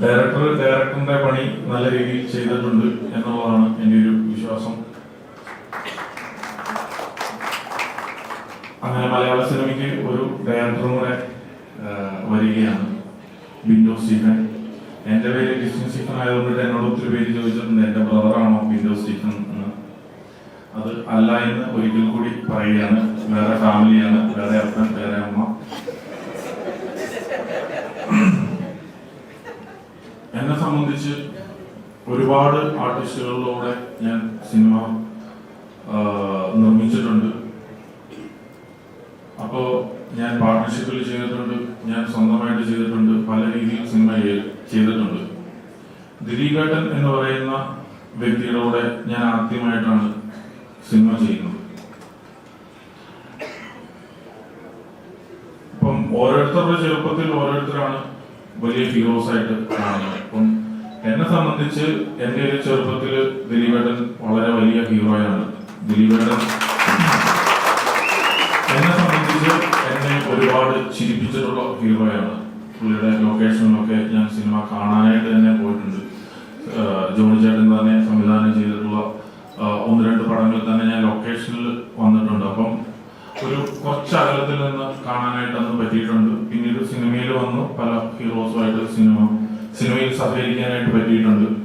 Director ഡയറക്ടറിന്റെ പണി നല്ല രീതിയിൽ ചെയ്തിട്ടുണ്ട് എന്നുള്ളതാണ് എന്റെ ഒരു വിശ്വാസം. അങ്ങനെ മലയാള സിനിമയ്ക്ക് ഒരു ഡയറക്ടറും കൂടെ വരികയാണ് ബിൻഡോ സ്റ്റീഫൻ. എന്റെ പേര് ക്രിസ്ത്യൻ സ്റ്റീഫൻ ആയതുകൊണ്ട് എന്നോട് ഒത്തിരി പേര് ചോദിച്ചിട്ടുണ്ട് എന്റെ ബ്രദറാണോ ബിൻഡോ സ്റ്റീഫൻ? എന്ന്. അത് അല്ല എന്ന് ഒരിക്കൽ കൂടി പറയുകയാണ്. വേറെ ഫാമിലിയാണ് വേറെ അപ്പൻ വേറെ അമ്മ എന്നെ സംബന്ധിച്ച് ഒരുപാട് ആർട്ടിസ്റ്റുകളിലൂടെ ഞാൻ സിനിമ നിർമ്മിച്ചിട്ടുണ്ട്. അപ്പോ ഞാൻ പാർട്ട്ണർഷിപ്പിൽ ചെയ്തിട്ടുണ്ട് ഞാൻ സ്വന്തമായിട്ട് ചെയ്തിട്ടുണ്ട് പല രീതിയിൽ സിനിമ ചെയ്തിട്ടുണ്ട്. ദിലീപേട്ടൻ എന്ന് പറയുന്ന വ്യക്തിയുടെ കൂടെ ഞാൻ ആദ്യമായിട്ടാണ് സിനിമ ചെയ്യുന്നത്. അപ്പം ഓരോരുത്തരുടെ ചെറുപ്പത്തിൽ ഓരോരുത്തരാണ് വലിയ ഹീറോസ് ആയിട്ട് കാണുന്നത്. അപ്പം എന്നെ സംബന്ധിച്ച് എന്റെ ഒരു ചെറുപ്പത്തിൽ ദിലീപേട്ടൻ വളരെ വലിയ ഹീറോയാണ് ദിലീപേട്ടൻ എന്നെ സംബന്ധിച്ച് എന്നെ ഒരുപാട് ചിരിപ്പിച്ചിട്ടുള്ള ഹീറോയാണ് പുള്ളിയുടെ ലൊക്കേഷനിലൊക്കെ ഞാൻ സിനിമ കാണാനായിട്ട് തന്നെ പോയിട്ടുണ്ട്. ജോണി ചേട്ടൻ തന്നെ സംവിധാനം ചെയ്തിട്ടുള്ള ഒന്ന് രണ്ട് പടങ്ങളിൽ തന്നെ ഞാൻ ലൊക്കേഷനിൽ വന്നിട്ടുണ്ട്. അപ്പം ഒരു കുറച്ച് അകലത്തിൽ നിന്ന് കാണാനായിട്ട് അന്ന് പറ്റിയിട്ടുണ്ട്. ഹീറോസുമായിട്ട് സിനിമ സിനിമയിൽ സഹകരിക്കാനായിട്ട് പറ്റിയിട്ടുണ്ട്.